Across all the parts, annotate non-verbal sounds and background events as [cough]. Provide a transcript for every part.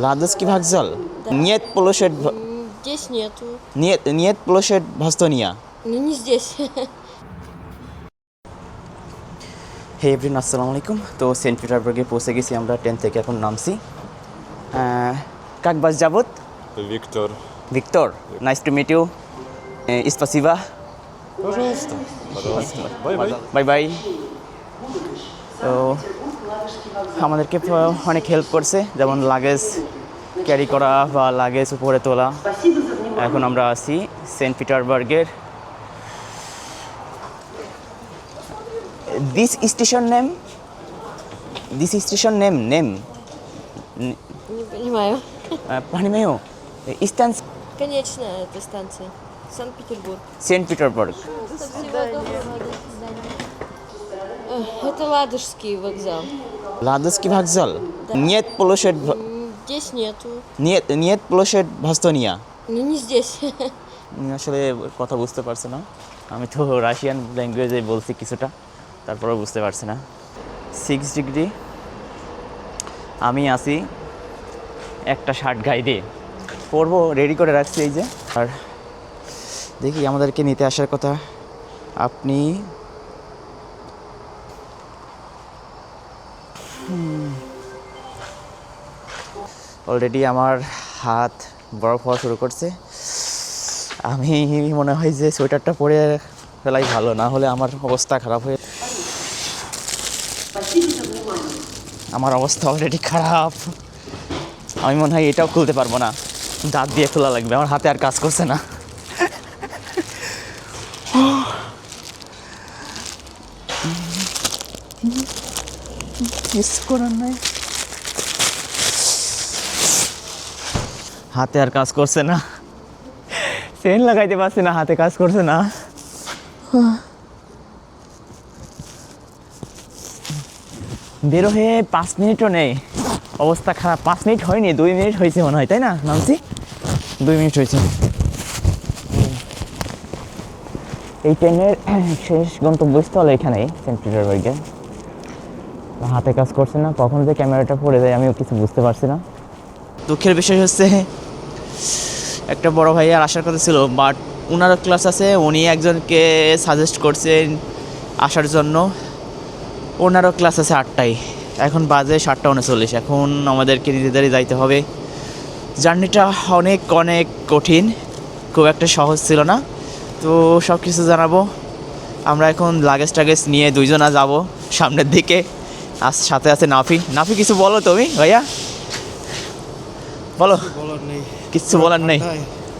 Ладоцкий вокзал. Нет площадь... в- М, Здесь нету. Нет, нет площадь Бастония. Ну не здесь. হে everyone আসসালামু আলাইকুম তো সেন্ট পিটারবার্গে পৌঁছে গেছি আমরা ট্রেন থেকে এখন নামছি আহ, কাক বাস যাবত Виктор. Victor nice to meet you স্পাসিবা Пожалуйста. Пожалуйста. Бай-бай. Bye bye তো আমাদেরকে প- অনেক হেল্প করছে যেমন লাগেজ ক্যারি করা বা লাগেজ উপরে তোলা এখন আমরা আছি Saint পিটারবার্গের this station name this station name name Не понимаю. পানিমেয় Eastern Конечная эта станция. Санкт-Петербург. Saint Это Ладожский вокзал. Ладоцкий вокзал. Нет площадь... в- М, Здесь нету. Нет, нет площадь Бастония. Ну не здесь. [laughs] উনি আসলে কথা বুঝতে পারছে না আমি তো রাশিয়ান ল্যাঙ্গুয়েজে বলছি কিছুটা তারপরেও বুঝতে পারছি না সিক্স ডিগ্রি আমি আছি একটা শার্ট গায়ে দিয়ে পরবো রেডি করে রাখছি এই যে আর দেখি আমাদেরকে নিতে আসার কথা আপনি অলরেডি আমার হাত বরফ হওয়া শুরু করছে। আমি মনে হয় যে সোয়েটারটা পরে ফেলাই ভালো, না হলে আমার অবস্থা খারাপ হয়ে আমার অবস্থা অলরেডি খারাপ। আমি মনে হয় এটাও খুলতে পারব না। দাঁত দিয়ে খোলা লাগবে, আমার হাতে আর কাজ করছে না। কিস করার হাতে আর কাজ করছে না। চেন লাগাইতে পারছি না, হাতে কাজ করছে না। বেরো হয়ে পাঁচ মিনিটও নেই। অবস্থা খারাপ, পাঁচ মিনিট হয়নি, দুই মিনিট হয়েছে মনে হয়, তাই না নামছি দুই মিনিট হয়েছে। এই ট্রেনের শেষ গন্তব্যস্থল এখানেই, সেন্ট পিটারবার্গে। হাতে কাজ করছে না, কখন যে ক্যামেরাটা পড়ে যায়, আমিও কিছু বুঝতে পারছি না। দুঃখের বিষয় হচ্ছে, একটা বড় ভাইয়ার আসার কথা ছিল বাট ওনারও ক্লাস আছে, উনি একজনকে সাজেস্ট করছেন আসার জন্য। ওনারও ক্লাস আছে আটটায়। এখন বাজে সাতটা উনচল্লিশ। এখন আমাদেরকে নিজেদেরই যাইতে হবে। জার্নিটা অনেক অনেক কঠিন। খুব একটা সহজ ছিল না। তো সব কিছু জানাব। আমরা এখন লাগেজ টাগেজ নিয়ে দুইজনা যাব সামনের দিকে। আর সাথে আছে নাফি। নাফি কিছু বলো তুমি ভাইয়া? বলো। কিচ্ছু বলার নেই।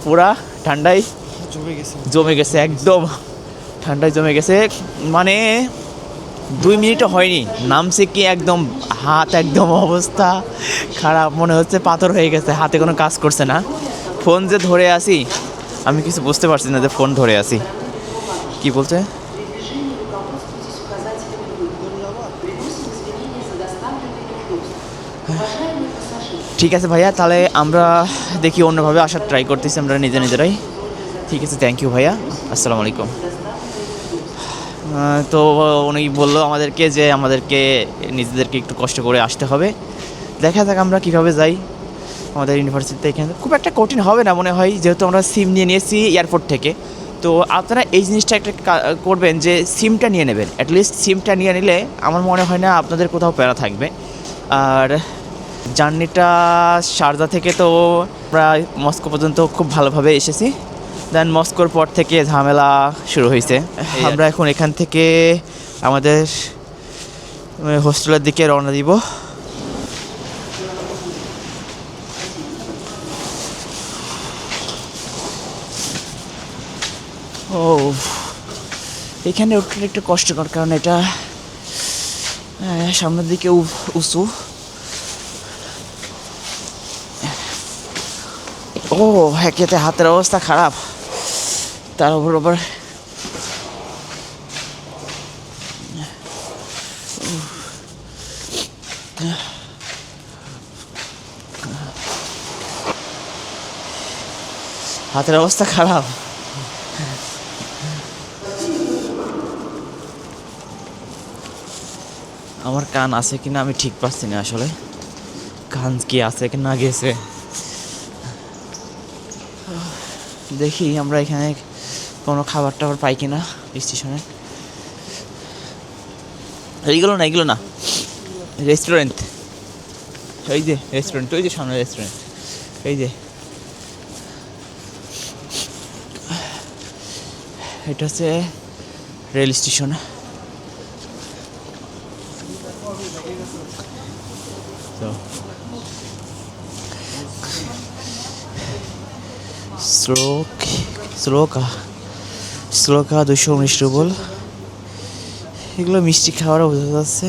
পুরা ঠান্ডায়। জমে গেছে। জমে গেছে একদম। ঠান্ডায় জমে গেছে। মানে দুই মিনিটও হয়নি। নামছে কি একদম হাত একদম অবস্থা খারাপ। মনে হচ্ছে পাথর হয়ে গেছে হাতে কোনো কাজ করছে না। ফোন যে ধরে আসি আমি কিছু বুঝতে পারছি না যে ফোন ধরে আসি। কি বলছে? ঠিক আছে ভাইয়া, তাহলে আমরা দেখি অন্যভাবে আসার ট্রাই করতেছি আমরা নিজে নিজেরাই। ঠিক আছে থ্যাংক ইউ ভাইয়া, আসসালামু আলাইকুম। তো উনি বলল আমাদেরকে যে আমাদেরকে নিজেদেরকে একটু কষ্ট করে আসতে হবে। দেখা যাক আমরা কীভাবে যাই আমাদের ইউনিভার্সিটিতে এখানে। খুব একটা কঠিন হবে না মনে হয়, যেহেতু আমরা সিম নিয়ে নিয়েছি এয়ারপোর্ট থেকে। তো আপনারা এই জিনিসটা একটা করবেন যে সিমটা নিয়ে নেবেন। অ্যাটলিস্ট সিমটা নিয়ে নিলে আমার মনে হয় না আপনাদের কোথাও প্যারা থাকবে। আর জার্নিটা শারজা থেকে তো প্রায় মস্কো পর্যন্ত খুব ভালোভাবে এসেছি। দেন মস্কোর পর থেকে ঝামেলা শুরু হয়েছে আমরা এখন এখান থেকে আমাদের হোস্টেলের দিকে রওনা দিব। ও এখানে উঠতে একটু কষ্টকর কারণ এটা সামনের দিকে উঁচু। ও একেতে হাতের অবস্থা খারাপ। তার উপর আবার হাতের অবস্থা খারাপ। আমার কান আছে কিনা আমি ঠিক পাচ্ছি না আসলে। কান কি আছে কি না গেছে। দেখি আমরা এখানে কোনো খাবার টাবার পাই কিনা স্টেশনে। এইগুলো না এইগুলো না। রেস্টুরেন্ট এই যে রেস্টুরেন্ট ওই যে সামনে রেস্টুরেন্ট এই যে। এটা হচ্ছে রেল স্টেশন তো শ্লোক শ্লোকা শ্লোকা দুশো উনিশ রুবল। এগুলো মিষ্টি খাওয়ারও বোঝা যাচ্ছে।